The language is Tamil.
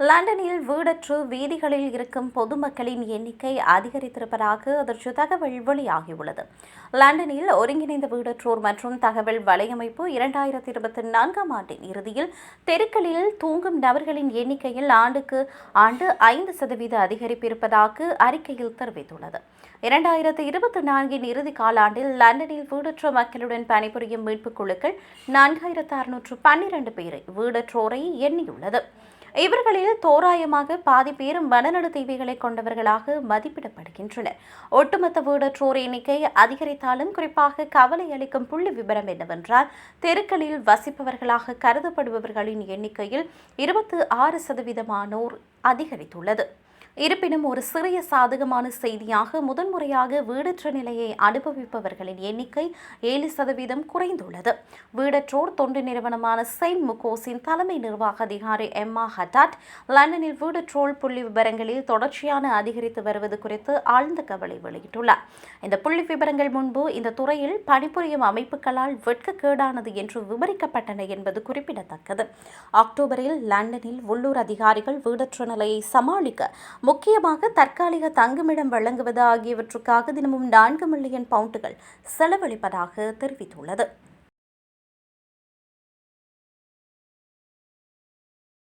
லண்டனில் வீடற்று வீதிகளில் இருக்கும் பொதுமக்களின் எண்ணிக்கை அதிகரித்திருப்பதாக அதற்கு தகவல் வெளியாகியுள்ளது. லண்டனில் ஒருங்கிணைந்த வீடற்றோர் மற்றும் தகவல் வலையமைப்பு இரண்டாயிரத்தி இருபத்தி நான்காம் ஆண்டின் இறுதியில் தெருக்களில் தூங்கும் நபர்களின் எண்ணிக்கையில் ஆண்டுக்கு ஆண்டு ஐந்து சதவீத அதிகரிப்பு இருப்பதாக அறிக்கையில் தெரிவித்துள்ளது. இரண்டாயிரத்தி இருபத்தி நான்கின் இறுதி காலாண்டில் லண்டனில் வீடற்ற மக்களுடன் பணிபுரியும் மீட்புக் குழுக்கள் நான்காயிரத்து அறுநூற்று பன்னிரண்டு பேரை வீடற்றோரை எண்ணியுள்ளது. இவர்களில் தோராயமாக பாதி பேரும் மனநல தேவைகளை கொண்டவர்களாக மதிப்பிடப்படுகின்றனர். ஒட்டுமொத்த வீடற்றோர் எண்ணிக்கை அதிகரித்தாலும் குறிப்பாக கவலை அளிக்கும் புள்ளி விவரம் என்னவென்றால் தெருக்களில் வசிப்பவர்களாக கருதப்படுபவர்களின் எண்ணிக்கையில் இருபத்து ஆறு சதவீதமானோர் அதிகரித்துள்ளது. இருப்பினும் ஒரு சிறிய சாதகமான செய்தியாக முதன்முறையாக வீடற்ற நிலையை அனுபவிப்பவர்களின் எண்ணிக்கை ஏழு சதவீதம் குறைந்துள்ளது. வீடற்றோர் தொண்டு நிறுவனமான செயின்ட் முகோஸின் தலைமை நிர்வாக அதிகாரி எம்மா ஹட்டாட் லண்டனில் வீடற்றோர் புள்ளி விவரங்களில் தொடர்ச்சியான அதிகரித்து வருவது குறித்து ஆழ்ந்த கவலை வெளியிட்டுள்ளார். இந்த புள்ளி விவரங்கள் முன்பு இந்த துறையில் பணிபுரியும் அமைப்புகளால் வெட்கக்கேடானது என்று விவரிக்கப்பட்டன என்பது குறிப்பிடத்தக்கது. அக்டோபரில் லண்டனில் உள்ளூர் அதிகாரிகள் வீடற்ற நிலையை சமாளிக்க முக்கியமாக தற்காலிக தங்குமிடம் வழங்குவது ஆகியவற்றுக்காக தினமும் நான்கு மில்லியன் பவுண்டுகள் செலவழிப்பதாக தெரிவித்துள்ளது.